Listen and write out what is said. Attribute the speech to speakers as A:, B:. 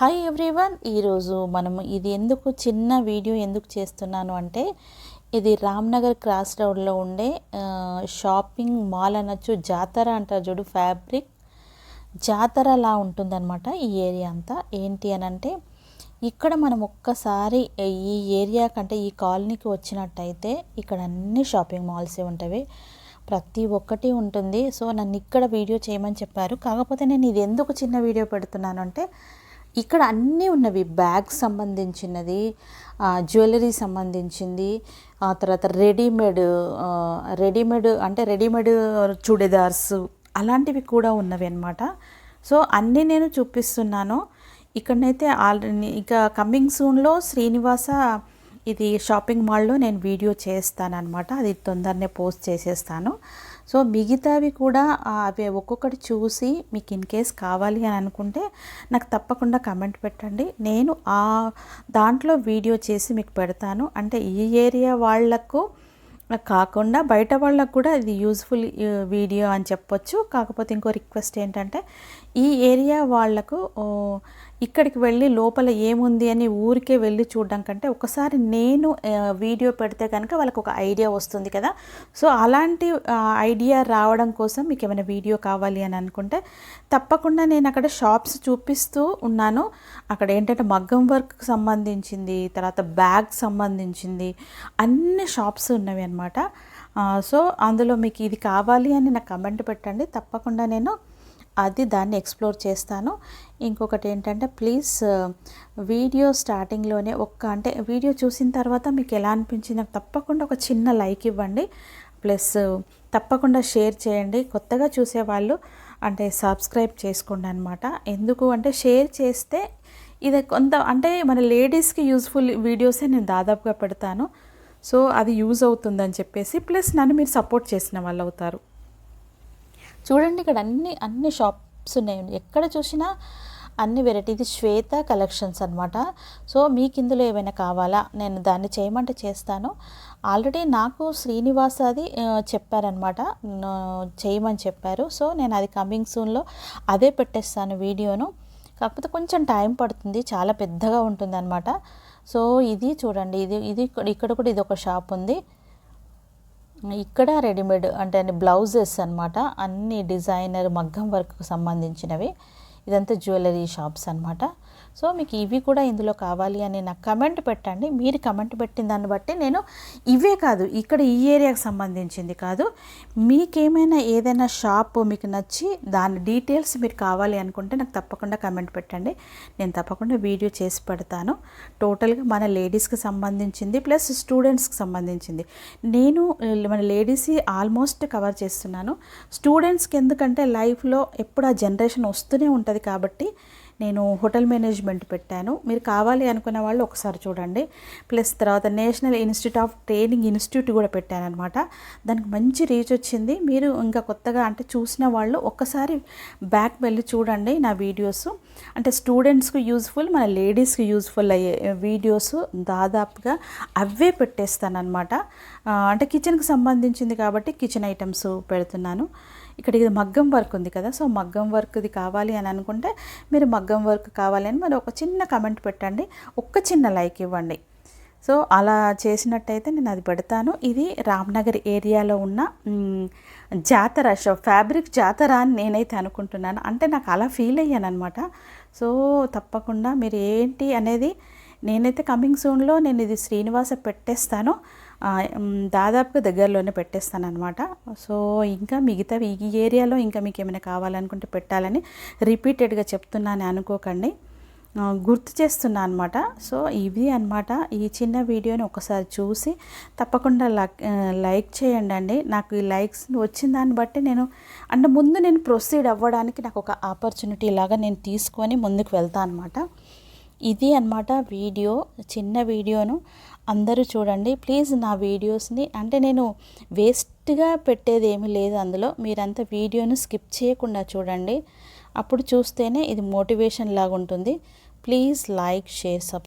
A: Hi everyone ఈరోజు మనము ఇది ఎందుకు చిన్న వీడియో ఎందుకు చేస్తున్నాను అంటే ఇది రామ్నగర్ క్రాస్ రోడ్లో ఉండే షాపింగ్ మాల్ అనొచ్చు జాతర అంటారు చూడు ఫ్యాబ్రిక్ జాతరలా ఉంటుందన్నమాట ఈ ఏరియా అంతా. ఏంటి అని అంటే ఇక్కడ మనం ఒక్కసారి ఈ ఏరియా కంటే ఈ కాలనీకి వచ్చినట్టయితే ఇక్కడ అన్ని షాపింగ్ మాల్సే ఉంటాయి ప్రతి ఒక్కటి ఉంటుంది. సో నన్ను ఇక్కడ వీడియో చేయమని చెప్పారు. కాకపోతే నేను ఇది ఎందుకు చిన్న వీడియో పెడుతున్నాను అంటే ఇక్కడ అన్నీ ఉన్నవి. బ్యాగ్ సంబంధించినది జ్యువెలరీ సంబంధించింది ఆ తర్వాత రెడీమేడ్ రెడీమేడ్ అంటే రెడీమేడ్ చుడిదార్స్ అలాంటివి కూడా ఉన్నవి అనమాట సో అన్నీ నేను చూపిస్తున్నాను. ఇక్కడనైతే ఆల్రెడీ ఇక కమింగ్ సూన్లో శ్రీనివాస ఇది షాపింగ్ మాల్లో నేను వీడియో చేస్తాను అనమాట అది తొందరనే పోస్ట్ చేసేస్తాను. సో మిగతావి కూడా అవి ఒక్కొక్కటి చూసి మీకు ఇన్ కేస్ కావాలి అని అనుకుంటే నాకు తప్పకుండా కమెంట్ పెట్టండి. నేను ఆ దాంట్లో వీడియో చేసి మీకు పెడతాను. అంటే ఈ ఏరియా వాళ్ళకు కాకుండా బయట వాళ్ళకు కూడా ఇది యూజ్ఫుల్ వీడియో అని చెప్పొచ్చు. కాకపోతే ఇంకో రిక్వెస్ట్ ఏంటంటే ఈ ఏరియా వాళ్ళకు ఇక్కడికి వెళ్ళి లోపల ఏముంది అని ఊరికే వెళ్ళి చూడడం కంటే ఒకసారి నేను వీడియో పెడితే కనుక వాళ్ళకు ఒక ఐడియా వస్తుంది కదా. సో అలాంటి ఐడియా రావడం కోసం మీకు ఏమైనా వీడియో కావాలి అని అనుకుంటే తప్పకుండా నేను అక్కడ షాప్స్ చూపిస్తూ ఉన్నాను. అక్కడ ఏంటంటే మగ్గం వర్క్ సంబంధించింది తర్వాత బ్యాగ్ సంబంధించింది అన్ని షాప్స్ ఉన్నవి అనమాట సో అందులో మీకు ఇది కావాలి అని నాకు కమెంట్ పెట్టండి. తప్పకుండా నేను అది దాన్ని ఎక్స్ప్లోర్ చేస్తాను. ఇంకొకటి ఏంటంటే ప్లీజ్ వీడియో స్టార్టింగ్లోనే ఒక్క అంటే వీడియో చూసిన తర్వాత మీకు ఎలా అనిపించింది నాకు తప్పకుండా ఒక చిన్న లైక్ ఇవ్వండి. ప్లస్ తప్పకుండా షేర్ చేయండి. కొత్తగా చూసేవాళ్ళు అంటే సబ్స్క్రైబ్ చేసుకోండి అనమాట ఎందుకు అంటే షేర్ చేస్తే ఇది కొంత అంటే మన లేడీస్కి యూస్ఫుల్ వీడియోసే నేను దాదాపుగా పెడతాను. సో అది యూజ్ అవుతుందని చెప్పేసి ప్లస్ నన్ను మీరు సపోర్ట్ చేసిన వాళ్ళు అవుతారు. చూడండి ఇక్కడ అన్ని అన్ని షాప్స్ ఉన్నాయి. ఎక్కడ చూసినా అన్ని వెరైటీ ఇది శ్వేత కలెక్షన్స్ అనమాట సో మీకు ఇందులో ఏమైనా కావాలా? నేను దాన్ని చేయమంటే చేస్తాను. ఆల్రెడీ నాకు శ్రీనివాస్ అది చెప్పారనమాట చేయమని చెప్పారు. సో నేను అది కమింగ్ సూన్లో అదే పెట్టేస్తాను వీడియోను. కాకపోతే కొంచెం టైం పడుతుంది. చాలా పెద్దగా ఉంటుంది అనమాట సో ఇది చూడండి ఇది ఇది ఇక్కడ- ఇక్కడ కూడా ఇది ఒక షాప్ ఉంది. ఇక్కడ రెడీమేడ్ అంటే బ్లౌజెస్ అన్నమాట అన్ని డిజైనర్ మగ్గం వర్క్కు సంబంధించినవి. ఇదంతా జ్యువెలరీ షాప్స్ అనమాట సో మీకు ఇవి కూడా ఇందులో కావాలి అని నాకు కమెంట్ పెట్టండి. మీరు కమెంట్ పెట్టిన దాన్ని బట్టి నేను ఇవే కాదు ఇక్కడ ఈ ఏరియాకి సంబంధించింది కాదు. మీకేమైనా ఏదైనా షాప్ మీకు నచ్చి దాని డీటెయిల్స్ మీరు కావాలి అనుకుంటే నాకు తప్పకుండా కమెంట్ పెట్టండి. నేను తప్పకుండా వీడియో చేసి పెడతాను. టోటల్గా మన లేడీస్కి సంబంధించింది ప్లస్ స్టూడెంట్స్కి సంబంధించింది. నేను మన లేడీస్ ఆల్మోస్ట్ కవర్ చేస్తున్నాను. స్టూడెంట్స్కి ఎందుకంటే లైఫ్లో ఎప్పుడు ఆ జనరేషన్ వస్తూనే ఉంటుంది. కాబట్టి నేను హోటల్ మేనేజ్మెంట్ పెట్టాను. మీరు కావాలి అనుకున్న వాళ్ళు ఒకసారి చూడండి. ప్లస్ తర్వాత national institute of training institute కూడా పెట్టాను అనమాట దానికి మంచి రీచ్ వచ్చింది. మీరు ఇంకా కొత్తగా అంటే చూసిన వాళ్ళు ఒక్కసారి బ్యాక్ వెళ్ళి చూడండి నా వీడియోస్. అంటే స్టూడెంట్స్కి యూజ్ఫుల్ మన లేడీస్కి యూజ్ఫుల్ అయ్యే వీడియోస్ దాదాపుగా అవే పెట్టేస్తాను అనమాట అంటే కిచెన్కి సంబంధించింది కాబట్టి కిచెన్ ఐటమ్స్ పెడుతున్నాను. ఇక్కడ ఇది మగ్గం వర్క్ ఉంది కదా సో మగ్గం వర్క్ది కావాలి అని అనుకుంటే మీరు మగ్గం వర్క్ కావాలి అని మరి ఒక చిన్న కమెంట్ పెట్టండి ఒక్క చిన్న లైక్ ఇవ్వండి. సో అలా చేసినట్టయితే నేను అది పెడతాను. ఇది రామ్నగర్ ఏరియాలో ఉన్న జాతర షో ఫ్యాబ్రిక్ జాతర అని నేనైతే అనుకుంటున్నాను. అంటే నాకు అలా ఫీల్ అయ్యాను అనమాట సో తప్పకుండా మీరు ఏంటి అనేది నేనైతే కమింగ్ సూన్లో నేను ఇది శ్రీనివాస పెట్టేస్తాను. దాదాపుగా దగ్గరలోనే పెట్టేస్తాను అనమాట సో ఇంకా మిగతావి ఈ ఏరియాలో ఇంకా మీకు ఏమైనా కావాలనుకుంటే పెట్టాలని రిపీటెడ్గా చెప్తున్నాను అనుకోకండి. గుర్తు చేస్తున్నా అనమాట సో ఇవి అనమాట ఈ చిన్న వీడియోని ఒకసారి చూసి తప్పకుండా లైక్ చేయండి అండి. నాకు ఈ లైక్స్ వచ్చిన దాన్ని బట్టి నేను అంటే ముందు నేను ప్రొసీడ్ అవ్వడానికి నాకు ఒక ఆపర్చునిటీ లాగా నేను తీసుకొని ముందుకు వెళ్తాను అనమాట ఇది అన్నమాట వీడియో చిన్న వీడియోను. అందరూ చూడండి. ప్లీజ్ నా వీడియోస్ని అంటే నేను వేస్ట్గా పెట్టేది ఏమీ లేదు అందులో. మీరంతా వీడియోను స్కిప్ చేయకుండా చూడండి. అప్పుడు చూస్తేనే ఇది మోటివేషన్ లాగా ఉంటుంది ప్లీజ్ లైక్ షేర్ సబ్